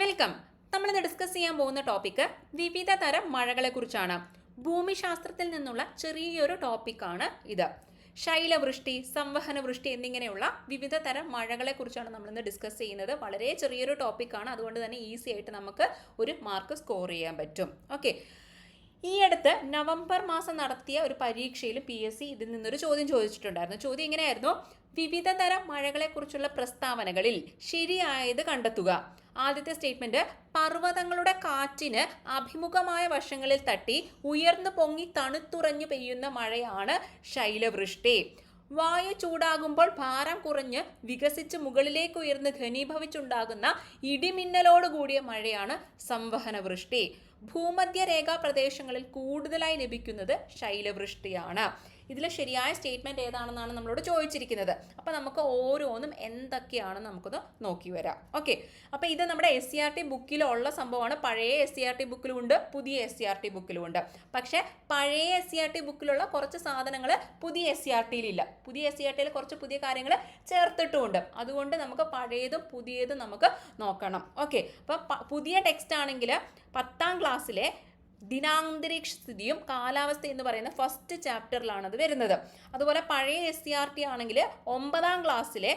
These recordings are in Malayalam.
വെൽക്കം. നമ്മളിന്ന് ഡിസ്കസ് ചെയ്യാൻ പോകുന്ന ടോപ്പിക്ക് വിവിധ തരം മഴകളെ കുറിച്ചാണ്. ഭൂമിശാസ്ത്രത്തിൽ നിന്നുള്ള ചെറിയൊരു ടോപ്പിക്കാണ് ഇത്. ശൈലവൃഷ്ടി സംവഹന വൃഷ്ടി എന്നിങ്ങനെയുള്ള വിവിധ തരം മഴകളെ കുറിച്ചാണ് നമ്മളിന്ന് ഡിസ്കസ് ചെയ്യുന്നത്. വളരെ ചെറിയൊരു ടോപ്പിക്കാണ് അതുകൊണ്ട് തന്നെ ഈസി ആയിട്ട് നമുക്ക് ഒരു മാർക്ക് സ്കോർ ചെയ്യാൻ പറ്റും. ഓക്കെ ഈ അടുത്ത് നവംബർ മാസം നടത്തിയ ഒരു പരീക്ഷയിൽ പി എസ് സി ഇതിൽ നിന്നൊരു ചോദ്യം ചോദിച്ചിട്ടുണ്ടായിരുന്നു. ചോദ്യം ഇങ്ങനെയായിരുന്നു. വിവിധ തരം മഴകളെക്കുറിച്ചുള്ള പ്രസ്താവനകളിൽ ശരിയായത് കണ്ടെത്തുക. ആദ്യത്തെ സ്റ്റേറ്റ്മെന്റ് പർവതങ്ങളുടെ കാറ്റിന് അഭിമുഖമായ വശങ്ങളിൽ തട്ടി ഉയർന്നു പൊങ്ങി തണുത്തുറഞ്ഞു പെയ്യുന്ന മഴയാണ് ശൈലവൃഷ്ടി. വായു ചൂടാകുമ്പോൾ ഭാരം കുറഞ്ഞ് വികസിച്ച് മുകളിലേക്ക് ഉയർന്ന് ഘനീഭവിച്ചുണ്ടാകുന്ന ഇടിമിന്നലോട് കൂടിയ മഴയാണ് സംവഹന വൃഷ്ടി ഭൂമധ്യരേഖാ പ്രദേശങ്ങളിൽ കൂടുതലായി ലഭിക്കുന്നത് ശൈലവൃഷ്ടിയാണ്. ഇതിൽ ശരിയായ സ്റ്റേറ്റ്മെന്റ് ഏതാണെന്നാണ് നമ്മളോട് ചോദിച്ചിരിക്കുന്നത്. അപ്പോൾ നമുക്ക് ഓരോന്നും എന്തൊക്കെയാണെന്ന് നമുക്കൊന്ന് നോക്കി വരാം. ഓക്കെ അപ്പോൾ ഇത് നമ്മുടെ എസ് സി ആർ ടി ബുക്കിലുള്ള സംഭവമാണ്. പഴയ എസ് സി ആർ ടി ബുക്കിലുമുണ്ട് പുതിയ എസ് സി ആർ ടി ബുക്കിലുമുണ്ട് പക്ഷേ പഴയ എസ് സി ആർ ടി ബുക്കിലുള്ള കുറച്ച് സാധനങ്ങൾ പുതിയ എസ് സി ആർ ടിയിലില്ല പുതിയ എസ് സി ആർ ടിയിൽ കുറച്ച് പുതിയ കാര്യങ്ങൾ ചേർത്തിട്ടുമുണ്ട്. അതുകൊണ്ട് നമുക്ക് പഴയതും പുതിയതും നമുക്ക് നോക്കണം. ഓക്കെ അപ്പോൾ പുതിയ ടെക്സ്റ്റ് ആണെങ്കിൽ പത്താം ക്ലാസ്സിലെ ദിനാന്തരീക്ഷ സ്ഥിതിയും കാലാവസ്ഥ എന്ന് പറയുന്ന ഫസ്റ്റ് ചാപ്റ്ററിലാണ് അത് വരുന്നത്. അതുപോലെ പഴയ എസ് സി ആർ ടി ആണെങ്കിൽ ഒമ്പതാം ക്ലാസ്സിലെ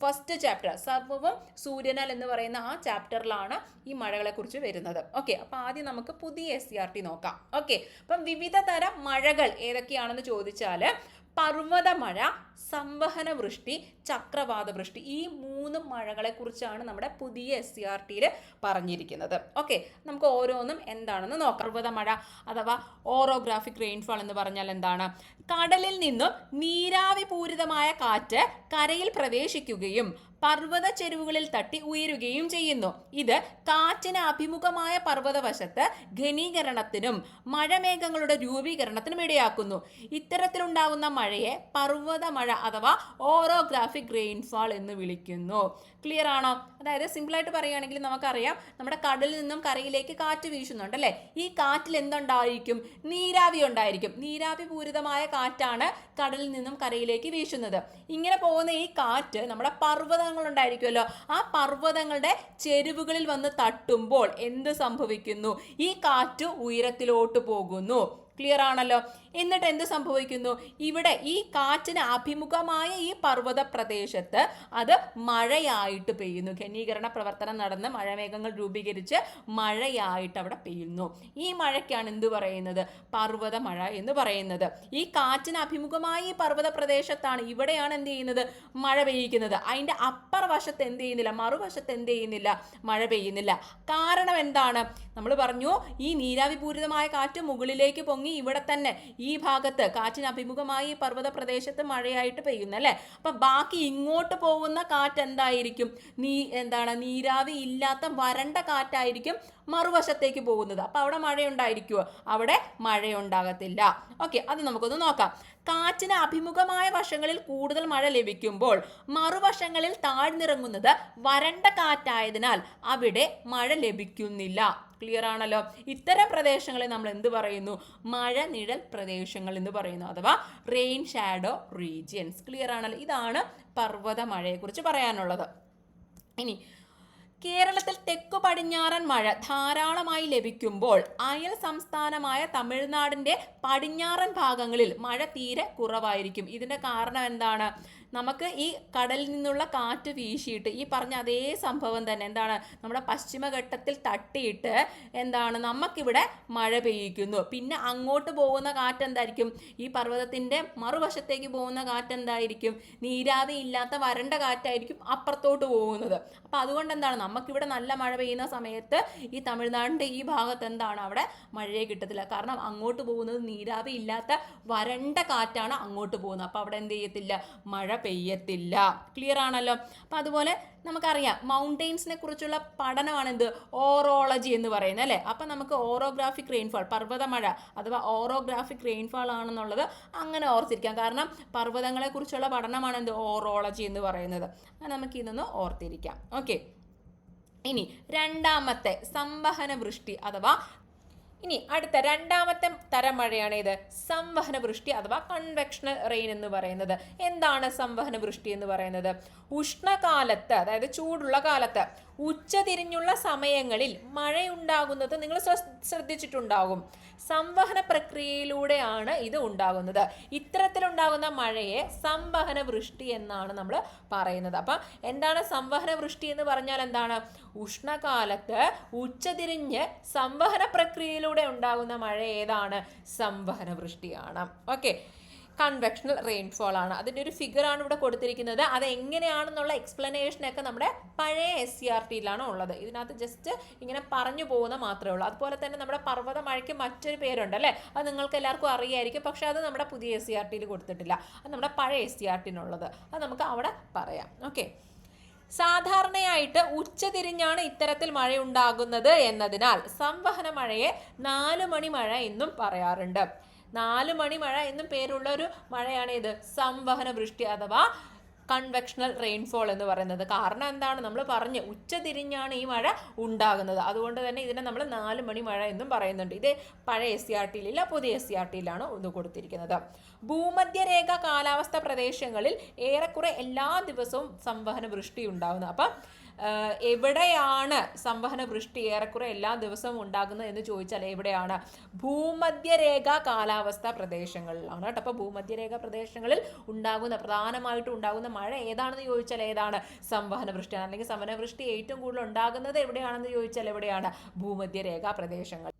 ഫസ്റ്റ് ചാപ്റ്റർ സർവവും സൂര്യനാൽ എന്ന് പറയുന്ന ആ ചാപ്റ്ററിലാണ് ഈ മഴകളെ കുറിച്ച് വരുന്നത്. ഓക്കെ അപ്പം ആദ്യം നമുക്ക് പുതിയ എസ് സി ആർ ടി നോക്കാം. ഓക്കെ അപ്പം വിവിധ തരം മഴകൾ ഏതൊക്കെയാണെന്ന് ചോദിച്ചാൽ പർവത മഴ സംവഹന വൃഷ്ടി ചക്രവാത വൃഷ്ടി ഈ മൂന്ന് മഴകളെ കുറിച്ചാണ് നമ്മുടെ പുതിയ എസ് സി ആർ ടിയിൽ പറഞ്ഞിരിക്കുന്നത്. ഓക്കെ നമുക്ക് ഓരോന്നും എന്താണെന്ന് നോക്കാം. പർവത മഴ അഥവാ ഓറോഗ്രാഫിക് റെയിൻഫാൾ എന്ന് പറഞ്ഞാൽ എന്താണ്? കടലിൽ നിന്നും നീരാവി പൂരിതമായ കാറ്റ് കരയിൽ പ്രവേശിക്കുകയും പർവത ചെരുവുകളിൽ തട്ടി ഉയരുകയും ചെയ്യുന്നു. ഇത് കാറ്റിന് അഭിമുഖമായ പർവതവശത്ത് ഘനീകരണത്തിനും മഴമേഘങ്ങളുടെ രൂപീകരണത്തിനും ഇടയാക്കുന്നു. ഇത്തരത്തിലുണ്ടാകുന്ന മഴയെ പർവത മഴ അഥവാ ഓറോഗ്രാഫിക് റെയിൻഫാൾ എന്ന് വിളിക്കുന്നു. ക്ലിയർ ആണോ? അതായത് സിമ്പിളായിട്ട് പറയുകയാണെങ്കിൽ നമുക്കറിയാം നമ്മുടെ കടലിൽ നിന്നും കരയിലേക്ക് കാറ്റ് വീശുന്നുണ്ട് അല്ലേ? ഈ കാറ്റിൽ എന്തുണ്ടായിരിക്കും? നീരാവി ഉണ്ടായിരിക്കും. നീരാവി പൂരിതമായ കാറ്റാണ് കടലിൽ നിന്നും കരയിലേക്ക് വീശുന്നത്. ഇങ്ങനെ പോകുന്ന ഈ കാറ്റ് നമ്മുടെ പർവതങ്ങൾ ഉണ്ടായിരിക്കുമല്ലോ ആ പർവതങ്ങളുടെ ചെരുവുകളിൽ വന്ന് തട്ടുമ്പോൾ എന്ത് സംഭവിക്കുന്നു? ഈ കാറ്റ് ഉയരത്തിലോട്ട് പോകുന്നു. ക്ലിയർ ആണല്ലോ? എന്നിട്ട് എന്ത് സംഭവിക്കുന്നു? ഇവിടെ ഈ കാറ്റിന് അഭിമുഖമായ ഈ പർവത പ്രദേശത്ത് അത് മഴയായിട്ട് പെയ്യുന്നു. ഘനീകരണ പ്രവർത്തനം നടന്ന് മഴമേഘങ്ങൾ രൂപീകരിച്ച് മഴയായിട്ട് അവിടെ പെയ്യുന്നു. ഈ മഴയ്ക്കാണ് എന്ത് പറയുന്നത്? പർവത മഴ എന്ന് പറയുന്നത്. ഈ കാറ്റിന് അഭിമുഖമായ ഈ പർവത പ്രദേശത്താണ് ഇവിടെയാണ് എന്ത് ചെയ്യുന്നത്? മഴ പെയ്യിക്കുന്നത്. അതിന്റെ അപ്പർ വശത്ത് എന്ത് ചെയ്യുന്നില്ല? മറുവശത്ത് എന്ത് ചെയ്യുന്നില്ല? മഴ പെയ്യുന്നില്ല. കാരണം എന്താണ്? നമ്മൾ പറഞ്ഞു ഈ നീരാവിപൂരിതമായ കാറ്റ് മുകളിലേക്ക് പൊങ്ങി ഇവിടെ തന്നെ. ഈ ഭാഗത്ത് കാറ്റിന് അഭിമുഖമായി പർവത പ്രദേശത്ത് മഴയായിട്ട് പെയ്യുന്നു അല്ലേ? അപ്പം ബാക്കി ഇങ്ങോട്ട് പോകുന്ന കാറ്റ് എന്തായിരിക്കും? നീ എന്താണ് നീരാവി ഇല്ലാത്ത വരണ്ട കാറ്റായിരിക്കും മറുവശത്തേക്ക് പോകുന്നത്. അപ്പോൾ അവിടെ മഴയുണ്ടായിരിക്കുമോ അവിടെ മഴയുണ്ടാകത്തില്ല. ഓക്കെ അത് നമുക്കൊന്ന് നോക്കാം. കാറ്റിന് അഭിമുഖമായ വശങ്ങളിൽ കൂടുതൽ മഴ ലഭിക്കുമ്പോൾ മറുവശങ്ങളിൽ താഴ്ന്നിറങ്ങുന്നത് വരണ്ട കാറ്റായതിനാൽ അവിടെ മഴ ലഭിക്കുന്നില്ല. ക്ലിയർ ആണല്ലോ? ഇത്തരം പ്രദേശങ്ങളെ നമ്മൾ എന്ത് പറയുന്നു? മഴ നിഴൽ പ്രദേശങ്ങൾ എന്ന് പറയുന്നു. അഥവാ റെയിൻ ഷാഡോ റീജിയൻസ് ക്ലിയർ ആണല്ലോ? ഇതാണ് പർവത മഴയെക്കുറിച്ച് പറയാനുള്ളത്. ഇനി കേരളത്തിൽ തെക്കു പടിഞ്ഞാറൻ മഴ ധാരാളമായി ലഭിക്കുമ്പോൾ അയൽ സംസ്ഥാനമായ തമിഴ്നാടിന്റെ പടിഞ്ഞാറൻ ഭാഗങ്ങളിൽ മഴ തീരെ കുറവായിരിക്കും. ഇതിന്റെ കാരണം എന്താണ്? നമുക്ക് ഈ കടലിൽ നിന്നുള്ള കാറ്റ് വീശിയിട്ട് ഈ പറഞ്ഞ അതേ സംഭവം തന്നെ എന്താണ് നമ്മുടെ പശ്ചിമഘട്ടത്തിൽ തട്ടിയിട്ട് എന്താണ് നമുക്കിവിടെ മഴ പെയ്യിക്കുന്നു. പിന്നെ അങ്ങോട്ട് പോകുന്ന കാറ്റ് എന്തായിരിക്കും? ഈ പർവതത്തിന്റെ മറുവശത്തേക്ക് പോകുന്ന കാറ്റ് എന്തായിരിക്കും? നീരാവി ഇല്ലാത്ത വരണ്ട കാറ്റായിരിക്കും അപ്പുറത്തോട്ട് പോകുന്നത്. അപ്പം അതുകൊണ്ട് എന്താണ്? നമുക്കിവിടെ നല്ല മഴ പെയ്യുന്ന സമയത്ത് ഈ തമിഴ്നാടിന്റെ ഈ ഭാഗത്ത് എന്താണ് അവിടെ മഴയെ കിട്ടത്തില്ല. കാരണം അങ്ങോട്ട് പോകുന്നത് നീരാവി ഇല്ലാത്ത വരണ്ട കാറ്റാണ് അങ്ങോട്ട് പോകുന്നത്. അപ്പോൾ അവിടെ എന്ത് ചെയ്യത്തില്ല? മഴ പെയ്യത്തില്ല. ക്ലിയർ ആണല്ലോ? അപ്പം അതുപോലെ നമുക്കറിയാം മൗണ്ടെയിൻസിനെ കുറിച്ചുള്ള പഠനമാണ് എന്ത് ഓറോളജി എന്ന് പറയുന്നത് അല്ലേ? അപ്പം നമുക്ക് ഓറോഗ്രാഫിക് റെയിൻഫാൾ പർവതമഴ അഥവാ ഓറോഗ്രാഫിക് റെയിൻഫാൾ ആണെന്നുള്ളത് അങ്ങനെ ഓർത്തിരിക്കാം. കാരണം പർവതങ്ങളെ കുറിച്ചുള്ള പഠനമാണ് എന്ത് ഓറോളജി എന്ന് പറയുന്നത്. നമുക്ക് ഇതൊന്ന് ഓർത്തിരിക്കാം. ഓക്കെ ഇനി രണ്ടാമത്തെ സംവഹന വൃഷ്ടി അഥവാ ഇനി അടുത്ത രണ്ടാമത്തെ തരം മഴയാണ് ഇത് സംവഹന വൃഷ്ടി അഥവാ കൺവെക്ഷണൽ റെയിൻ എന്ന് പറയുന്നത്. എന്താണ് സംവഹന വൃഷ്ടി എന്ന് പറയുന്നത്? ഉഷ്ണകാലത്ത് അതായത് ചൂടുള്ള കാലത്ത് ഉച്ചതിരിഞ്ഞുള്ള സമയങ്ങളിൽ മഴയുണ്ടാകുന്നത് നിങ്ങൾ ശ്രദ്ധിച്ചിട്ടുണ്ടാകും. സംവഹന പ്രക്രിയയിലൂടെയാണ് ഇത് ഉണ്ടാകുന്നത്. ഇത്തരത്തിലുണ്ടാകുന്ന മഴയെ സംവഹന വൃഷ്ടി എന്നാണ് നമ്മൾ പറയുന്നത്. അപ്പം എന്താണ് സംവഹന വൃഷ്ടി എന്ന് പറഞ്ഞാൽ എന്താണ്? ഉഷ്ണകാലത്ത് ഉച്ചതിരിഞ്ഞ് സംവഹന പ്രക്രിയയിലൂടെ ഉണ്ടാകുന്ന മഴ ഏതാണ്? സംവഹന വൃഷ്ടിയാണ്. ഓക്കെ. കൺവെക്ഷണൽ റെയിൻഫോൾ ആണ്. അതിന്റെ ഒരു ഫിഗർ ആണ് ഇവിടെ കൊടുത്തിരിക്കുന്നത്. അത് എങ്ങനെയാണെന്നുള്ള എക്സ്പ്ലനേഷനൊക്കെ നമ്മുടെ പഴയ എസ് സി ആർ ടിയിലാണ് ഉള്ളത്. ഇതിനകത്ത് ജസ്റ്റ് ഇങ്ങനെ പറഞ്ഞു പോകുന്ന മാത്രമേ ഉള്ളൂ. അതുപോലെ തന്നെ നമ്മുടെ പർവത മഴയ്ക്ക് മറ്റൊരു പേരുണ്ട് അല്ലേ? അത് നിങ്ങൾക്ക് എല്ലാവർക്കും അറിയായിരിക്കും. പക്ഷെ അത് നമ്മുടെ പുതിയ എസ് സി ആർ ടിയിൽ കൊടുത്തിട്ടില്ല. അത് നമ്മുടെ പഴയ എസ് സി ആർ ടിനുള്ളത് അത് നമുക്ക് അവിടെ പറയാം. ഓക്കെ സാധാരണയായിട്ട് ഉച്ചതിരിഞ്ഞാണ് ഇത്തരത്തിൽ മഴ ഉണ്ടാകുന്നത് എന്നതിനാൽ സംവഹന മഴയെ നാല് മണി മഴ എന്നും പറയാറുണ്ട്. നാല് മണി മഴ എന്നും പേരുള്ള ഒരു മഴയാണ് ഇത്. സംവഹന വൃഷ്ടി അഥവാ കൺവെക്ഷണൽ റെയിൻഫോൾ എന്ന് പറയുന്നത്. കാരണം എന്താണ്? നമ്മൾ പറഞ്ഞ് ഉച്ചതിരിഞ്ഞാണ് ഈ മഴ ഉണ്ടാകുന്നത്. അതുകൊണ്ട് തന്നെ ഇതിനെ നമ്മൾ നാല് മണി മഴ എന്നും പറയുന്നുണ്ട്. ഇത് പഴയ എസ് സി ആർ ടിയിലില്ല പുതിയ എസ് സി ആർ ടിയിലാണ് ഇത് കൊടുത്തിരിക്കുന്നത്. ഭൂമധ്യരേഖ കാലാവസ്ഥ പ്രദേശങ്ങളിൽ ഏറെക്കുറെ എല്ലാ ദിവസവും സംവഹന വൃഷ്ടി ഉണ്ടാകുന്നത് അപ്പം എവിടെയാണ് സംവഹന വൃഷ്ടി ഏറെക്കുറെ എല്ലാ ദിവസവും ഉണ്ടാകുന്നത് എന്ന് ചോദിച്ചാൽ എവിടെയാണ്? ഭൂമധ്യരേഖ കാലാവസ്ഥ പ്രദേശങ്ങളിലാണ് കേട്ടോ. അപ്പോൾ ഭൂമധ്യരേഖ പ്രദേശങ്ങളിൽ ഉണ്ടാകുന്ന പ്രധാനമായിട്ടും ഉണ്ടാകുന്ന മഴ ഏതാണെന്ന് ചോദിച്ചാൽ ഏതാണ്? സംവഹന വൃഷ്ടിയാണ്. അല്ലെങ്കിൽ സംവഹന വൃഷ്ടി ഏറ്റവും കൂടുതൽ ഉണ്ടാകുന്നത് എവിടെയാണെന്ന് ചോദിച്ചാൽ എവിടെയാണ്? ഭൂമധ്യരേഖ പ്രദേശങ്ങൾ.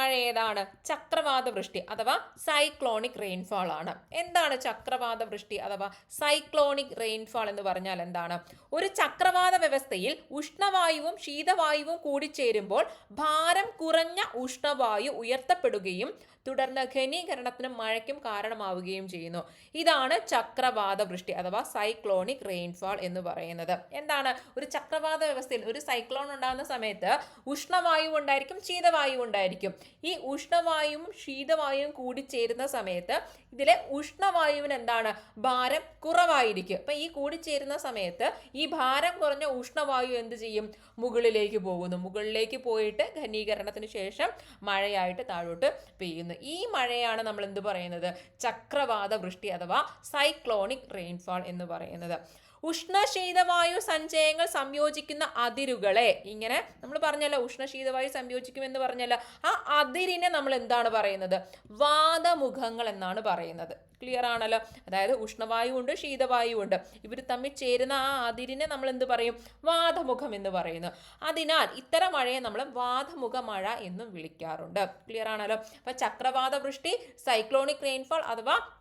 മഴ ഏതാണ്? ചക്രവാത വൃഷ്ടി അഥവാ സൈക്ലോണിക് റെയിൻഫാൾ ആണ്. എന്താണ് ചക്രവാത വൃഷ്ടി അഥവാ സൈക്ലോണിക് റെയിൻഫാൾ എന്ന് പറഞ്ഞാൽ എന്താണ്? ഒരു ചക്രവാത വ്യവസ്ഥയിൽ ഉഷ്ണവായുവും ശീതവായുവും കൂടിച്ചേരുമ്പോൾ ഭാരം കുറഞ്ഞ ഉഷ്ണവായു ഉയർത്തപ്പെടുകയും തുടർന്ന് ഘനീകരണത്തിനും മഴയ്ക്കും കാരണമാവുകയും ചെയ്യുന്നു. ഇതാണ് ചക്രവാത വൃഷ്ടി അഥവാ സൈക്ലോണിക് റെയിൻഫാൾ എന്ന് പറയുന്നത്. എന്താണ്? ഒരു ചക്രവാത വ്യവസ്ഥയിൽ ഒരു സൈക്ലോൺ ഉണ്ടാകുന്ന സമയത്ത് ഉഷ്ണവായു ഉണ്ടായിരിക്കും ശീതവായു ഉണ്ടായിരിക്കും. ഈ ഉഷ്ണവായുവും ശീതവായുവും കൂടി ചേരുന്ന സമയത്ത് ഇതിലെ ഉഷ്ണവായുവിന് എന്താണ്? ഭാരം കുറവായിരിക്കും. അപ്പം ഈ കൂടിച്ചേരുന്ന സമയത്ത് ഈ ഭാരം കുറഞ്ഞ ഉഷ്ണവായു എന്ത് ചെയ്യും? മുകളിലേക്ക് പോകുന്നു. മുകളിലേക്ക് പോയിട്ട് ഘനീകരണത്തിന് ശേഷം മഴയായിട്ട് താഴോട്ട് പെയ്യുന്നു. ഈ മഴയാണ് നമ്മൾ എന്ത് പറയുന്നത്? ചക്രവാത വൃഷ്ടി അഥവാ സൈക്ലോണിക് റെയിൻഫാൾ എന്ന് പറയുന്നത്. ഉഷ്ണശീതവായു സഞ്ചയങ്ങൾ സംയോജിക്കുന്ന അതിരുകളെ. ഇങ്ങനെ നമ്മൾ പറഞ്ഞല്ലോ ഉഷ്ണശീതവായു സംയോജിക്കുമെന്ന് പറഞ്ഞല്ലോ. ആ അതിരിനെ നമ്മൾ എന്താണ് പറയുന്നത്? വാദമുഖങ്ങൾ എന്നാണ് പറയുന്നത്. ക്ലിയർ ആണല്ലോ? അതായത് ഉഷ്ണവായു ഉണ്ട് ശീതവായു ഉണ്ട്. ഇവർ തമ്മിൽ ചേരുന്ന ആ അതിരിനെ നമ്മൾ എന്ത് പറയും? വാദമുഖം എന്ന് പറയുന്നു. അതിനാൽ ഇത്തരം മഴയെ നമ്മൾ വാദമുഖ മഴ എന്നും വിളിക്കാറുണ്ട്. ക്ലിയർ ആണല്ലോ? അപ്പൊ ചക്രവാത വൃഷ്ടി സൈക്ലോണിക് റെയിൻഫോൾ അഥവാ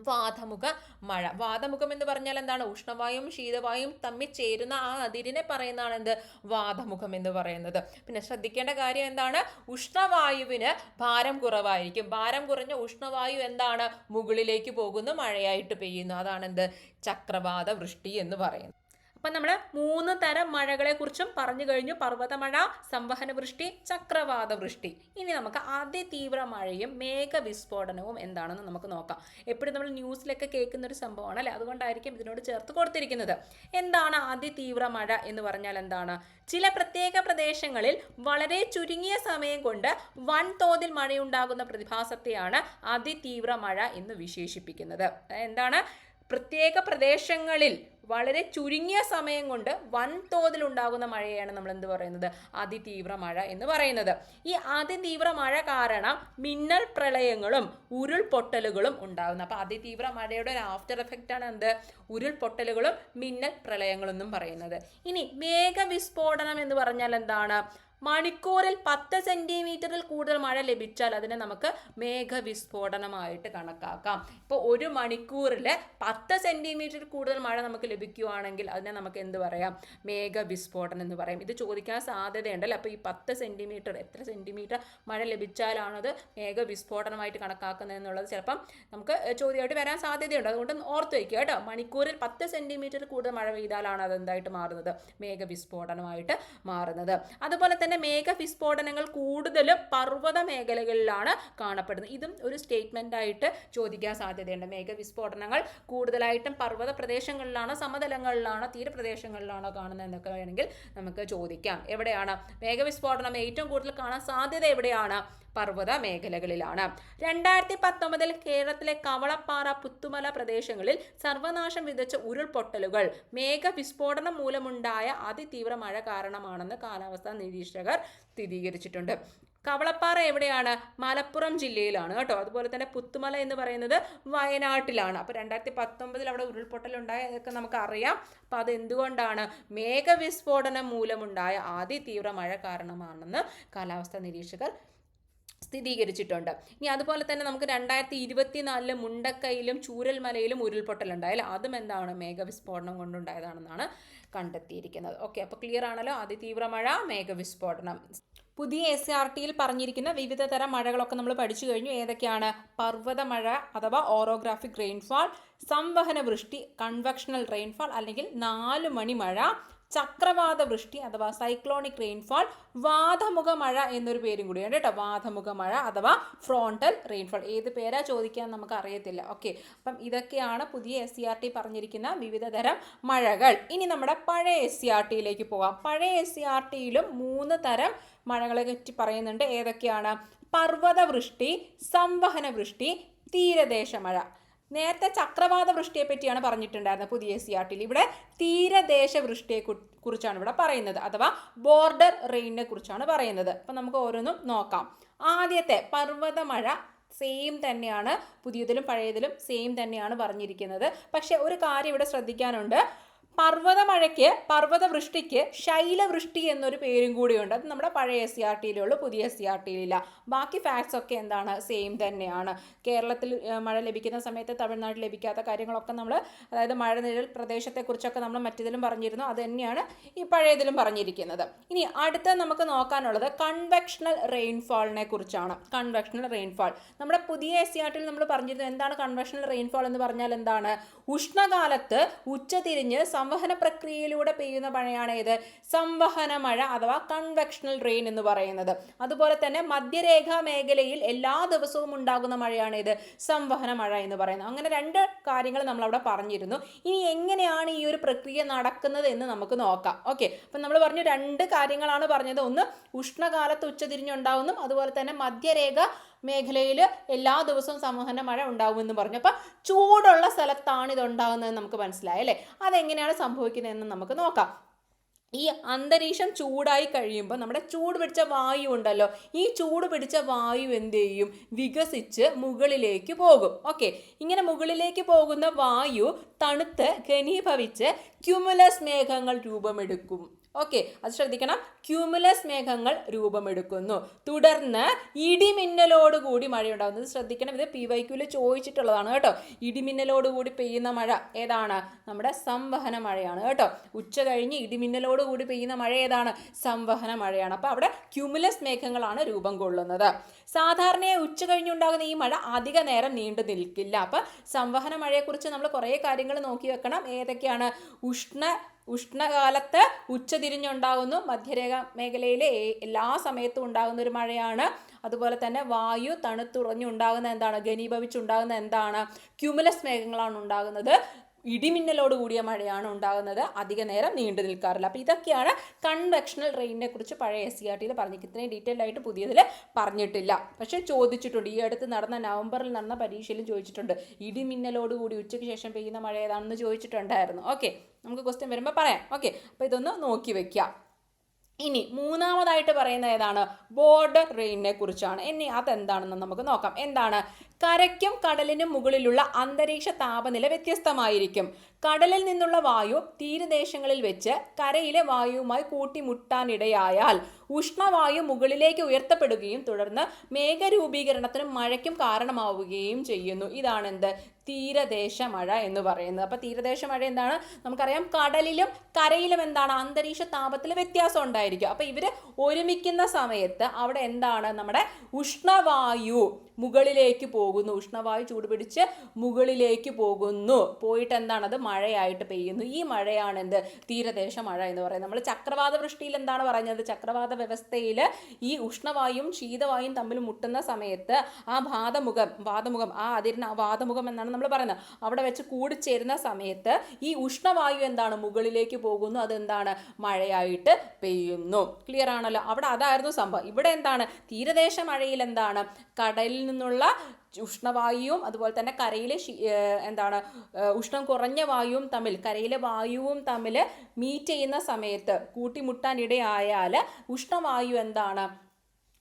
വാതമുഖ മഴ. വാതമുഖം എന്ന് പറഞ്ഞാൽ എന്താണ്? ഉഷ്ണവായും ശീതവായും തമ്മിൽ ചേരുന്ന ആ അതിരിനെ പറയുന്നതാണ് എന്ത്? വാതമുഖം എന്ന് പറയുന്നത്. പിന്നെ ശ്രദ്ധിക്കേണ്ട കാര്യം എന്താണ്? ഉഷ്ണവായുവിന് ഭാരം കുറവായിരിക്കും. ഭാരം കുറഞ്ഞ ഉഷ്ണവായു എന്താണ്? മുകളിലേക്ക് പോകുന്നു മഴയായിട്ട് പെയ്യുന്നു. അതാണ് എന്ത്? ചക്രവാത വൃഷ്ടി എന്ന് പറയുന്നത്. അപ്പം നമ്മൾ മൂന്ന് തരം മഴകളെ കുറിച്ചും പറഞ്ഞു കഴിഞ്ഞു. പർവതമഴ സംവഹന വൃഷ്ടി ചക്രവാത വൃഷ്ടി ഇനി നമുക്ക് അതിതീവ്ര മഴയും മേഘവിസ്ഫോടനവും എന്താണെന്ന് നമുക്ക് നോക്കാം. എപ്പോഴും നമ്മൾ ന്യൂസിലൊക്കെ കേൾക്കുന്ന ഒരു സംഭവമാണ് അല്ലേ അതുകൊണ്ടായിരിക്കും ഇതിനോട് ചേർത്ത് കൊടുത്തിരിക്കുന്നത്. എന്താണ് അതിതീവ്ര മഴ എന്ന് പറഞ്ഞാൽ എന്താണ്? ചില പ്രത്യേക പ്രദേശങ്ങളിൽ വളരെ ചുരുങ്ങിയ സമയം കൊണ്ട് വൻതോതിൽ മഴയുണ്ടാകുന്ന പ്രതിഭാസത്തെയാണ് അതിതീവ്ര മഴ എന്ന് വിശേഷിപ്പിക്കുന്നത്. എന്താണ്? പ്രത്യേക പ്രദേശങ്ങളിൽ വളരെ ചുരുങ്ങിയ സമയം കൊണ്ട് വൻതോതിൽ ഉണ്ടാകുന്ന മഴയാണ് നമ്മൾ എന്ത് പറയുന്നത്? അതിതീവ്ര മഴ എന്ന് പറയുന്നത്. ഈ അതിതീവ്ര മഴ കാരണം മിന്നൽ പ്രളയങ്ങളും ഉരുൾപൊട്ടലുകളും ഉണ്ടാകുന്നു. അപ്പോൾ അതിതീവ്ര മഴയുടെ ഒരു ആഫ്റ്റർ എഫക്റ്റ് ആണ് എന്ത്? ഉരുൾപൊട്ടലുകളും മിന്നൽ പ്രളയങ്ങളും എന്നും പറയുന്നത്. ഇനി മേഘവിസ്ഫോടനം എന്ന് പറഞ്ഞാൽ എന്താണ്? മണിക്കൂറിൽ പത്ത് സെന്റിമീറ്ററിൽ കൂടുതൽ മഴ ലഭിച്ചാൽ അതിനെ നമുക്ക് മേഘവിസ്ഫോടനമായിട്ട് കണക്കാക്കാം. ഇപ്പോൾ ഒരു മണിക്കൂറിൽ പത്ത് സെന്റിമീറ്ററിൽ കൂടുതൽ മഴ നമുക്ക് ലഭിക്കുകയാണെങ്കിൽ അതിനെ നമുക്ക് എന്ത് പറയാം? മേഘവിസ്ഫോടനം എന്ന് പറയും. ഇത് ചോദിക്കാൻ സാധ്യതയുണ്ടല്ലോ. അപ്പോൾ ഈ പത്ത് സെന്റിമീറ്റർ എത്ര സെന്റിമീറ്റർ മഴ ലഭിച്ചാലാണത് മേഘവിസ്ഫോടനമായിട്ട് കണക്കാക്കുന്നത് എന്നുള്ളത് ചിലപ്പം നമുക്ക് ചോദ്യമായിട്ട് വരാൻ സാധ്യതയുണ്ട്. അതുകൊണ്ട് ഓർത്ത് വയ്ക്കുക കേട്ടോ. മണിക്കൂറിൽ പത്ത് സെന്റിമീറ്റർ കൂടുതൽ മഴ പെയ്താലാണ് അത് എന്തായിട്ട് മാറുന്നത്? മേഘവിസ്ഫോടനമായിട്ട് മാറുന്നത്. അതുപോലെ തന്നെ തന്നെ മേഘവിസ്ഫോടനങ്ങൾ കൂടുതലും പർവത മേഖലകളിലാണ് കാണപ്പെടുന്നത്. ഇതും ഒരു സ്റ്റേറ്റ്മെന്റ് ആയിട്ട് ചോദിക്കാൻ സാധ്യതയുണ്ട്. മേഘവിസ്ഫോടനങ്ങൾ കൂടുതലായിട്ടും പർവത പ്രദേശങ്ങളിലാണോ സമതലങ്ങളിലാണോ തീരപ്രദേശങ്ങളിലാണോ കാണുന്നത് എന്നൊക്കെ വേണമെങ്കിൽ നമുക്ക് ചോദിക്കാം. എവിടെയാണ് മേഘവിസ്ഫോടനം ഏറ്റവും കൂടുതൽ കാണാൻ സാധ്യത? എവിടെയാണ് പർവത മേഖലകളിലാണ്. രണ്ടായിരത്തി പത്തൊമ്പതിൽ കേരളത്തിലെ കവളപ്പാറ പുത്തുമല പ്രദേശങ്ങളിൽ സർവനാശം വിതച്ച ഉരുൾപൊട്ടലുകൾ മേഘവിസ്ഫോടനം മൂലമുണ്ടായ അതിതീവ്ര മഴ കാരണമാണെന്ന് കാലാവസ്ഥാ നിരീക്ഷകർ സ്ഥിരീകരിച്ചിട്ടുണ്ട്. കവളപ്പാറ എവിടെയാണ്? മലപ്പുറം ജില്ലയിലാണ് കേട്ടോ. അതുപോലെ തന്നെ പുത്തുമല എന്ന് പറയുന്നത് വയനാട്ടിലാണ്. അപ്പോൾ രണ്ടായിരത്തി പത്തൊമ്പതിൽ അവിടെ ഉരുൾപൊട്ടൽ ഉണ്ടായതൊക്കെ നമുക്ക് അറിയാം. അപ്പോൾ അത് എന്തുകൊണ്ടാണ് മേഘവിസ്ഫോടനം മൂലമുണ്ടായ അതിതീവ്ര മഴ കാരണമാണെന്ന് കാലാവസ്ഥാ നിരീക്ഷകർ സ്ഥിരീകരിച്ചിട്ടുണ്ട്. ഇനി അതുപോലെ തന്നെ നമുക്ക് രണ്ടായിരത്തി ഇരുപത്തിനാലിൽ മുണ്ടക്കൈയിലും ചൂരൽമലയിലും ഉരുൾപൊട്ടലുണ്ടായാലും അതും എന്താണ്? മേഘവിസ്ഫോടനം കൊണ്ടുണ്ടായതാണെന്നാണ് കണ്ടെത്തിയിരിക്കുന്നത്. ഓക്കെ അപ്പോൾ ക്ലിയർ ആണല്ലോ? അതിതീവ്ര മഴ മേഘവിസ്ഫോടനം. പുതിയ എസ് ആർ ടിയിൽ പറഞ്ഞിരിക്കുന്ന വിവിധ തരം മഴകളൊക്കെ നമ്മൾ പഠിച്ചു കഴിഞ്ഞു. ഏതൊക്കെയാണ്? പർവത മഴ അഥവാ ഓറോഗ്രാഫിക് റെയിൻഫാൾ സംവഹന വൃഷ്ടി കൺവെക്ഷണൽ റെയിൻഫാൾ അല്ലെങ്കിൽ നാല് മണി മഴ ചക്രവാത വൃഷ്ടി അഥവാ സൈക്ലോണിക് റെയിൻഫാൾ വാതമുഖ മഴ എന്നൊരു പേരും കൂടിയാണ് കേട്ടോ. വാതമുഖ മഴ അഥവാ ഫ്രോണ്ടൽ റെയിൻഫാൾ ഏത് പേരാ ചോദിക്കാൻ നമുക്ക് അറിയത്തില്ല. ഓക്കെ അപ്പം ഇതൊക്കെയാണ് പുതിയ എസ് സി ആർ ടി പറഞ്ഞിരിക്കുന്ന വിവിധ തരം മഴകൾ. ഇനി നമ്മുടെ പഴയ എസ് സി ആർ ടിയിലേക്ക് പോകാം പഴയ എസ് സി ആർ ടിയിലും മൂന്ന് തരം മഴകളെ പറ്റി പറയുന്നുണ്ട്. ഏതൊക്കെയാണ്? പർവത വൃഷ്ടി സംവഹന വൃഷ്ടി തീരദേശ മഴ നേരത്തെ ചക്രവാത വൃഷ്ടിയെ പറ്റിയാണ് പറഞ്ഞിട്ടുണ്ടായിരുന്നത് പുതിയ സി ആർ ഇവിടെ തീരദേശ വൃഷ്ടിയെ കുറിച്ചാണ് ഇവിടെ പറയുന്നത്. അഥവാ ബോർഡർ റെയിനിനെ കുറിച്ചാണ് പറയുന്നത്. അപ്പം നമുക്ക് ഓരോന്നും നോക്കാം. ആദ്യത്തെ പർവത മഴ സെയിം തന്നെയാണ്. പുതിയതിലും പഴയതിലും സെയിം തന്നെയാണ് പറഞ്ഞിരിക്കുന്നത്. പക്ഷേ ഒരു കാര്യം ഇവിടെ ശ്രദ്ധിക്കാനുണ്ട്. പർവത മഴയ്ക്ക് പർവത വൃഷ്ടിക്ക് ശൈലവൃഷ്ടി എന്നൊരു പേരും കൂടിയുണ്ട്. അത് നമ്മുടെ പഴയ എസ് സി ആർ ടിയിലുള്ളൂ പുതിയ എസ് സി ആർ ടിയിലില്ല ബാക്കി ഫാക്ട്സ് ഒക്കെ എന്താണ്? സെയിം തന്നെയാണ്. കേരളത്തിൽ മഴ ലഭിക്കുന്ന സമയത്ത് തമിഴ്നാട്ടിൽ ലഭിക്കാത്ത കാര്യങ്ങളൊക്കെ നമ്മൾ അതായത് മഴ നിഴൽ പ്രദേശത്തെക്കുറിച്ചൊക്കെ നമ്മൾ മറ്റേതിലും പറഞ്ഞിരുന്നു. അത് തന്നെയാണ് ഈ പഴയതിലും പറഞ്ഞിരിക്കുന്നത്. ഇനി അടുത്ത നമുക്ക് നോക്കാനുള്ളത് കൺവെക്ഷണൽ റെയിൻഫാളിനെ കുറിച്ചാണ്. കൺവെക്ഷണൽ റെയിൻഫാൾ നമ്മുടെ പുതിയ എസ് സി ആർ ടിയിൽ നമ്മൾ പറഞ്ഞിരുന്നു എന്താണ് കൺവെക്ഷണൽ റെയിൻഫാൾ എന്ന് പറഞ്ഞാൽ എന്താണ്? ഉഷ്ണകാലത്ത് ഉച്ചതിരിഞ്ഞ് സംവഹന പ്രക്രിയയിലൂടെ പെയ്യുന്ന മഴയാണ് ഏത് സംവഹന മഴ അഥവാ കൺവെക്ഷണൽ റെയിൻ എന്ന് പറയുന്നത്. അതുപോലെ തന്നെ മധ്യരേഖാ മേഖലയിൽ എല്ലാ ദിവസവും ഉണ്ടാകുന്ന മഴയാണ് ഇത്. സംവഹന മഴ എന്ന് പറയുന്നത്. അങ്ങനെ രണ്ട് കാര്യങ്ങൾ നമ്മൾ അവിടെ പറഞ്ഞിരുന്നു. ഇനി എങ്ങനെയാണ് ഈ ഒരു പ്രക്രിയ നടക്കുന്നത് എന്ന് നമുക്ക് നോക്കാം. ഓക്കെ. അപ്പം നമ്മൾ പറഞ്ഞു രണ്ട് കാര്യങ്ങളാണ് പറഞ്ഞത്. ഒന്ന് ഉഷ്ണകാലത്ത് ഉച്ചതിരിഞ്ഞുണ്ടാവുന്നു. അതുപോലെ തന്നെ മധ്യരേഖ മേഖലയിൽ എല്ലാ ദിവസവും സംവഹന മഴ ഉണ്ടാകുമെന്ന് പറഞ്ഞു. അപ്പം ചൂടുള്ള സ്ഥലത്താണ് ഇത് ഉണ്ടാകുന്നത് നമുക്ക് മനസ്സിലായി അല്ലേ? അതെങ്ങനെയാണ് സംഭവിക്കുന്നതെന്ന് നമുക്ക് നോക്കാം. ഈ അന്തരീക്ഷം ചൂടായി കഴിയുമ്പോൾ നമ്മുടെ ചൂട് പിടിച്ച വായു ഉണ്ടല്ലോ ഈ ചൂട് പിടിച്ച വായു എന്ത് ചെയ്യും? വികസിച്ച് മുകളിലേക്ക് പോകും. ഓക്കെ. ഇങ്ങനെ മുകളിലേക്ക് പോകുന്ന വായു തണുത്ത് ഘനീഭവിച്ച് ക്യുമുലസ് മേഘങ്ങൾ രൂപമെടുക്കും. ഓക്കെ അത് ശ്രദ്ധിക്കണം. ക്യൂമുലസ് മേഘങ്ങൾ രൂപമെടുക്കുന്നു. തുടർന്ന് ഇടിമിന്നലോടുകൂടി മഴയുണ്ടാകുന്നത് ശ്രദ്ധിക്കണം. ഇത് പി വൈക്യൂൽ ചോദിച്ചിട്ടുള്ളതാണ് കേട്ടോ. ഇടിമിന്നലോടുകൂടി പെയ്യുന്ന മഴ ഏതാണ്? നമ്മുടെ സംവഹന മഴയാണ് കേട്ടോ. ഉച്ച കഴിഞ്ഞ് ഇടിമിന്നലോടുകൂടി പെയ്യുന്ന മഴ ഏതാണ്? സംവഹന മഴയാണ്. അപ്പോൾ അവിടെ ക്യൂമുലസ് മേഘങ്ങളാണ് രൂപം കൊള്ളുന്നത്. സാധാരണയായി ഉച്ച കഴിഞ്ഞുണ്ടാകുന്ന ഈ മഴ അധിക നേരം നീണ്ടു നിൽക്കില്ല. അപ്പം സംവഹന മഴയെക്കുറിച്ച് നമ്മൾ കുറേ കാര്യങ്ങൾ നോക്കി വെക്കണം. ഏതൊക്കെയാണ്? ഉഷ്ണ ഉഷ്ണകാലത്ത് ഉച്ചതിരിഞ്ഞുണ്ടാകുന്നു. മധ്യരേഖ മേഖലയിലെ എല്ലാ സമയത്തും ഉണ്ടാകുന്ന ഒരു മഴയാണ്. അതുപോലെ തന്നെ വായു തണുത്തുറഞ്ഞുണ്ടാകുന്ന എന്താണ്? ഘനീഭവിച്ചുണ്ടാകുന്ന എന്താണ്? ക്യുമുലസ് മേഘങ്ങളാണ് ഉണ്ടാകുന്നത്. ഇടിമിന്നലോട് കൂടിയ മഴയാണ് ഉണ്ടാകുന്നത്. അധിക നേരം നീണ്ടു നിൽക്കാറില്ല. അപ്പോൾ ഇതൊക്കെയാണ് കൺവെക്ഷണൽ റെയിനെ കുറിച്ച് പഴയ എസ് സി ആർ ടിയിൽ പറഞ്ഞു ഇത്രയും ഡീറ്റെയിൽ ആയിട്ട് പുതിയതിൽ പറഞ്ഞിട്ടില്ല. പക്ഷേ ചോദിച്ചിട്ടുണ്ട്. ഈ അടുത്ത് നടന്ന നവംബറിൽ നടന്ന പരീക്ഷയിലും ചോദിച്ചിട്ടുണ്ട്. ഇടിമിന്നലോട് കൂടി ഉച്ചയ്ക്ക് ശേഷം പെയ്യുന്ന മഴ ഏതാണെന്ന് ചോദിച്ചിട്ടുണ്ടായിരുന്നു. ഓക്കെ നമുക്ക് ക്വസ്റ്റ്യൻ വരുമ്പോൾ പറയാം. ഓക്കെ അപ്പോൾ ഇതൊന്ന് നോക്കി വെക്കാം ഇനി മൂന്നാമതായിട്ട് പറയുന്ന ഏതാണ്? ബോർഡർ റെയിനെ കുറിച്ചാണ്. ഇനി അതെന്താണെന്ന് നമുക്ക് നോക്കാം. എന്താണ്? കരയ്ക്കും കടലിനും മുകളിലുള്ള അന്തരീക്ഷ താപനില വ്യത്യസ്തമായിരിക്കും. കടലിൽ നിന്നുള്ള വായു തീരദേശങ്ങളിൽ വെച്ച് കരയിലെ വായുവുമായി കൂട്ടിമുട്ടാനിടയായാൽ ഉഷ്ണവായു മുകളിലേക്ക് ഉയർത്തപ്പെടുകയും തുടർന്ന് മേഘരൂപീകരണത്തിനും മഴയ്ക്കും കാരണമാവുകയും ചെയ്യുന്നു. ഇതാണ് എന്ത് തീരദേശ മഴ എന്ന് പറയുന്നത്. അപ്പോൾ തീരദേശ മഴ എന്താണ്? നമുക്കറിയാം കടലിലും കരയിലും എന്താണ്? അന്തരീക്ഷ താപത്തിൽ വ്യത്യാസം ഉണ്ടായിരിക്കും. അപ്പോൾ ഇവർ ഒരുമിക്കുന്ന സമയത്ത് അവിടെ എന്താണ്? നമ്മുടെ ഉഷ്ണവായു മുകളിലേക്ക് പോകും. പോകുന്നു. ഉഷ്ണവായു ചൂടുപിടിച്ച് മുകളിലേക്ക് പോകുന്നു. പോയിട്ട് എന്താണത് മഴയായിട്ട് പെയ്യുന്നു. ഈ മഴയാണ് എന്ത് തീരദേശ മഴ എന്ന് പറയുന്നത്. നമ്മൾ ചക്രവാത വൃഷ്ടിയിൽ എന്താണ് പറഞ്ഞത്? ചക്രവാത വ്യവസ്ഥയിൽ ഈ ഉഷ്ണവായും ശീതവായും തമ്മിൽ മുട്ടുന്ന സമയത്ത് ആ വാതമുഖം വാതമുഖം ആ അതിരുന്ന വാതമുഖം എന്നാണ് നമ്മൾ പറയുന്നത്. അവിടെ വെച്ച് കൂടിച്ചേരുന്ന സമയത്ത് ഈ ഉഷ്ണവായു എന്താണ്? മുകളിലേക്ക് പോകുന്നു. അതെന്താണ്? മഴയായിട്ട് പെയ്യുന്നു. ക്ലിയർ ആണല്ലോ? അവിടെ അതായിരുന്നു സംഭവം. ഇവിടെ എന്താണ്? തീരദേശ മഴയിൽ എന്താണ്? കടലിൽ നിന്നുള്ള ഉഷ്ണവായുവും അതുപോലെ തന്നെ കരയിലെ എന്താണ് ഉഷ്ണം കുറഞ്ഞ വായുവും തമ്മിൽ കരയിലെ വായുവും തമ്മിൽ മീറ്റ് ചെയ്യുന്ന സമയത്ത് കൂട്ടിമുട്ടാനിടയായാൽ ഉഷ്ണവായു എന്താണ്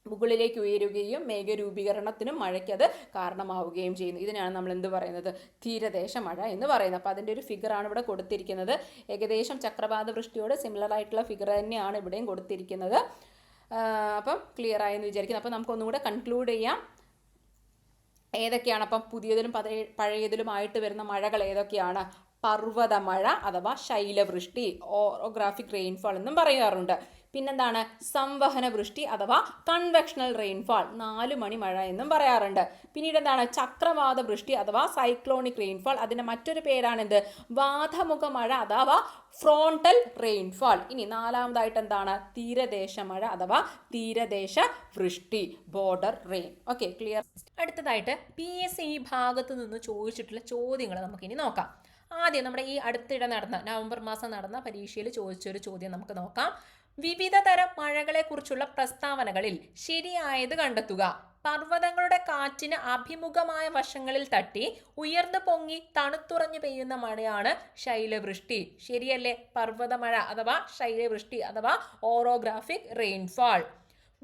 മുകളിലേക്ക് ഉയരുകയും മേഘരൂപീകരണത്തിനും മഴയ്ക്കത് കാരണമാവുകയും ചെയ്യുന്നു. ഇതിനാണ് നമ്മൾ എന്ത് പറയുന്നത്? തീരദേശ മഴ എന്ന് പറയുന്നത്. അപ്പോൾ അതിന്റെ ഒരു ഫിഗറാണ് ഇവിടെ കൊടുത്തിരിക്കുന്നത്. ഏകദേശം ചക്രവാത വൃഷ്ടിയോട് സിമിലർ ആയിട്ടുള്ള ഫിഗർ തന്നെയാണ് ഇവിടെയും കൊടുത്തിരിക്കുന്നത്. അപ്പം ക്ലിയർ ആയെന്ന് വിചാരിക്കുന്നു. അപ്പോൾ നമുക്കൊന്നുകൂടെ കൺക്ലൂഡ് ചെയ്യാം. ഏതൊക്കെയാണ്? അപ്പം പുതിയതിലും പഴയ പഴയതിലുമായിട്ട് വരുന്ന മഴകൾ ഏതൊക്കെയാണ്? പർവത മഴ അഥവാ ശൈലവൃഷ്ടി ഓറോഗ്രാഫിക് റെയിൻഫാൾ എന്നും പറയാറുണ്ട്. പിന്നെന്താണ്? സംവഹന വൃഷ്ടി അഥവാ കൺവെക്ഷണൽ റെയിൻഫാൾ നാല് മണി മഴ എന്നും പറയാറുണ്ട്. പിന്നീട് എന്താണ് ചക്രവാത വൃഷ്ടി അഥവാ സൈക്ലോണിക് റെയിൻഫാൾ അതിന്റെ മറ്റൊരു പേരാണെന്ത്? വാതമുഖ മഴ അഥവാ ഫ്രോണ്ടൽ റെയിൻഫാൾ ഇനി നാലാമതായിട്ട് എന്താണ് തീരദേശ മഴ അഥവാ തീരദേശ വൃഷ്ടി ബോർഡർ റെയിൻ ഓക്കെ ക്ലിയർ അടുത്തതായിട്ട് പി എസ് സി ഭാഗത്ത് നിന്ന് ചോദിച്ചിട്ടുള്ള ചോദ്യങ്ങൾ നമുക്കിനി നോക്കാം. ആദ്യം നമ്മുടെ ഈ അടുത്തിടെ നടന്ന നവംബർ മാസം നടന്ന പരീക്ഷയിൽ ചോദിച്ചൊരു ചോദ്യം നമുക്ക് നോക്കാം. വിവിധ തരം മഴകളെക്കുറിച്ചുള്ള പ്രസ്താവനകളിൽ ശരിയായത് കണ്ടെത്തുക. പർവതങ്ങളുടെ കാറ്റിന് അഭിമുഖമായ വശങ്ങളിൽ തട്ടി ഉയർന്നു പൊങ്ങി തണുത്തുറഞ്ഞു പെയ്യുന്ന മഴയാണ് ശൈലവൃഷ്ടി. ശരിയല്ലേ? പർവതമഴ അഥവാ ശൈലവൃഷ്ടി അഥവാ ഓറോഗ്രാഫിക് റെയിൻഫാൾ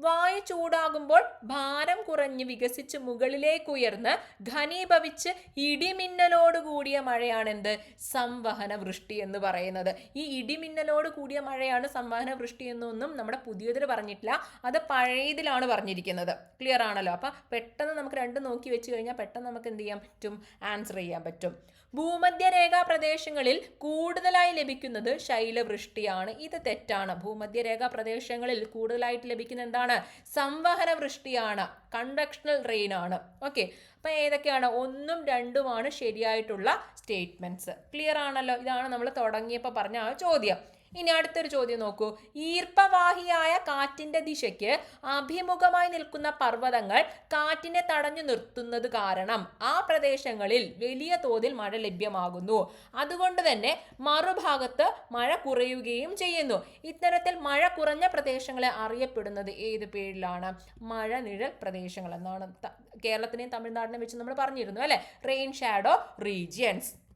വായു ചൂടാകുമ്പോൾ ഭാരം കുറഞ്ഞ് വികസിച്ച് മുകളിലേക്ക് ഉയർന്ന് ഘനീഭവിച്ച് ഇടിമിന്നലോട് കൂടിയ മഴയാണെന്ത്? സംവഹന വൃഷ്ടി എന്ന് പറയുന്നത്. ഈ ഇടിമിന്നലോട് കൂടിയ മഴയാണ് സംവഹന വൃഷ്ടി എന്നൊന്നും നമ്മുടെ പുതിയതിൽ പറഞ്ഞിട്ടില്ല. അത് പഴയതിലാണ് പറഞ്ഞിരിക്കുന്നത്. ക്ലിയർ ആണല്ലോ? അപ്പം പെട്ടെന്ന് നമുക്ക് രണ്ട് നോക്കി വെച്ച് കഴിഞ്ഞാൽ പെട്ടെന്ന് നമുക്ക് എന്ത് ചെയ്യാൻ പറ്റും? ആൻസർ ചെയ്യാൻ പറ്റും. ഭൂമധ്യരേഖാ പ്രദേശങ്ങളിൽ കൂടുതലായി ലഭിക്കുന്നത് ശൈലവൃഷ്ടിയാണ്. ഇത് തെറ്റാണ്. ഭൂമധ്യരേഖാ പ്രദേശങ്ങളിൽ കൂടുതലായിട്ട് ലഭിക്കുന്ന എന്താണ്? സംവഹന വൃഷ്ടിയാണ്. കൺവെക്ഷണൽ റെയിൻ ആണ്. ഓക്കെ അപ്പം ഏതൊക്കെയാണ്? ഒന്നും രണ്ടുമാണ് ശരിയായിട്ടുള്ള സ്റ്റേറ്റ്മെന്റ്സ് ക്ലിയർ ആണല്ലോ? ഇതാണ് നമ്മൾ തുടങ്ങിയപ്പോൾ പറഞ്ഞ ആ ചോദ്യം. ഇനി അടുത്തൊരു ചോദ്യം നോക്കൂ. ഈർപ്പവാഹിയായ കാറ്റിന്റെ ദിശയ്ക്ക് അഭിമുഖമായി നിൽക്കുന്ന പർവതങ്ങൾ കാറ്റിനെ തടഞ്ഞു നിർത്തുന്നത് കാരണം ആ പ്രദേശങ്ങളിൽ വലിയ തോതിൽ മഴ ലഭ്യമാകുന്നു. അതുകൊണ്ട് തന്നെ മറുഭാഗത്ത് മഴ കുറയുകയും ചെയ്യുന്നു. ഇത്തരത്തിൽ മഴ കുറഞ്ഞ പ്രദേശങ്ങളെ അറിയപ്പെടുന്നത് ഏത് പേരിലാണ്? മഴ നിഴൽ പ്രദേശങ്ങൾ എന്നാണ് കേരളത്തിനെയും തമിഴ്നാടിനെയും വെച്ച് നമ്മൾ പറഞ്ഞിരുന്നു അല്ലെ? റെയിൻ ഷാഡോ റീജിയൻസ്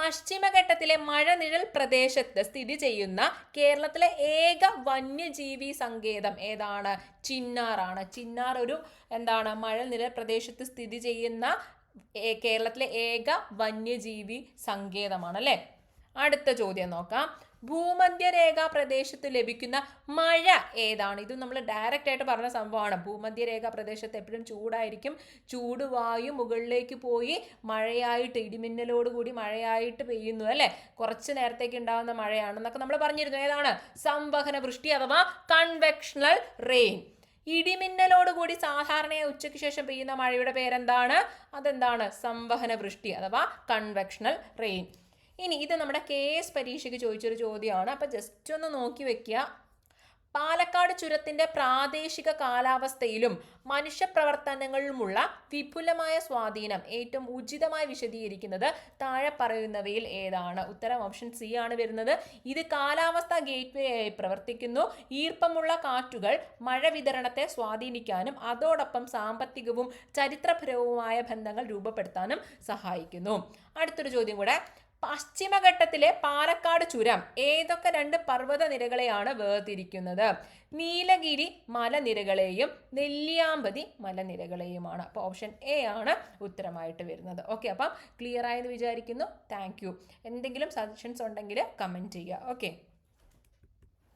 പശ്ചിമഘട്ടത്തിലെ മഴനിഴൽ പ്രദേശത്ത് സ്ഥിതി ചെയ്യുന്ന കേരളത്തിലെ ഏക വന്യജീവി സങ്കേതം ഏതാണ്? ചിന്നാറാണ്. ചിന്നാർ ഒരു എന്താണ്? മഴനിഴൽ പ്രദേശത്ത് സ്ഥിതി ചെയ്യുന്ന കേരളത്തിലെ ഏക വന്യജീവി സങ്കേതമാണ് അല്ലേ? അടുത്ത ചോദ്യം നോക്കാം. ഭൂമധ്യരേഖാ പ്രദേശത്ത് ലഭിക്കുന്ന മഴ ഏതാണ്? ഇത് നമ്മൾ ഡയറക്റ്റ് ആയിട്ട് പറഞ്ഞ സംഭവമാണ്. ഭൂമധ്യരേഖാ പ്രദേശത്ത് എപ്പോഴും ചൂടായിരിക്കും. ചൂട് വായു മുകളിലേക്ക് പോയി മഴയായിട്ട് ഇടിമിന്നലോട് കൂടി മഴയായിട്ട് പെയ്യുന്നു അല്ലേ? കുറച്ച് നേരത്തേക്ക് ഉണ്ടാകുന്ന മഴയാണെന്നൊക്കെ നമ്മൾ പറഞ്ഞിരുന്നു. ഏതാണ്? സംവഹന വൃഷ്ടി അഥവാ കൺവെക്ഷണൽ റെയിൻ ഇടിമിന്നലോടുകൂടി സാധാരണയായി ഉച്ചയ്ക്ക് ശേഷം പെയ്യുന്ന മഴയുടെ പേരെന്താണ്? അതെന്താണ്? സംവഹന വൃഷ്ടി അഥവാ കൺവെക്ഷണൽ റെയിൻ ഇനി ഇത് നമ്മുടെ കെ എസ് പരീക്ഷയ്ക്ക് ചോദിച്ചൊരു ചോദ്യമാണ്. അപ്പം ജസ്റ്റ് ഒന്ന് നോക്കി വെക്കുക പാലക്കാട് ചുരത്തിന്റെ പ്രാദേശിക കാലാവസ്ഥയിലും മനുഷ്യപ്രവർത്തനങ്ങളിലുമുള്ള വിപുലമായ സ്വാധീനം ഏറ്റവും ഉചിതമായി വിശദീകരിക്കുന്നത് താഴെ പറയുന്നവയിൽ ഏതാണ്? ഉത്തരം ഓപ്ഷൻ സി ആണ് വരുന്നത്. ഇത് കാലാവസ്ഥ ഗേറ്റ്വേ ആയി പ്രവർത്തിക്കുന്നു. ഈർപ്പമുള്ള കാറ്റുകൾ മഴ വിതരണത്തെ സ്വാധീനിക്കാനും അതോടൊപ്പം സാമ്പത്തികവും ചരിത്രപരവുമായ ബന്ധങ്ങൾ രൂപപ്പെടുത്താനും സഹായിക്കുന്നു. അടുത്തൊരു ചോദ്യം കൂടെ. പശ്ചിമഘട്ടത്തിലെ പാലക്കാട് ചുരം ഏതൊക്കെ രണ്ട് പർവത നിരകളെയാണ് വേർതിരിക്കുന്നത്? നീലഗിരി മലനിരകളെയും നെല്ലിയാമ്പതി മലനിരകളെയുമാണ്. അപ്പോൾ ഓപ്ഷൻ എ ആണ് ഉത്തരമായിട്ട് വരുന്നത്. ഓക്കെ അപ്പം ക്ലിയർ ആയെന്ന് വിചാരിക്കുന്നു. താങ്ക് എന്തെങ്കിലും സജഷൻസ് ഉണ്ടെങ്കിൽ കമന്റ് ചെയ്യുക. ഓക്കെ.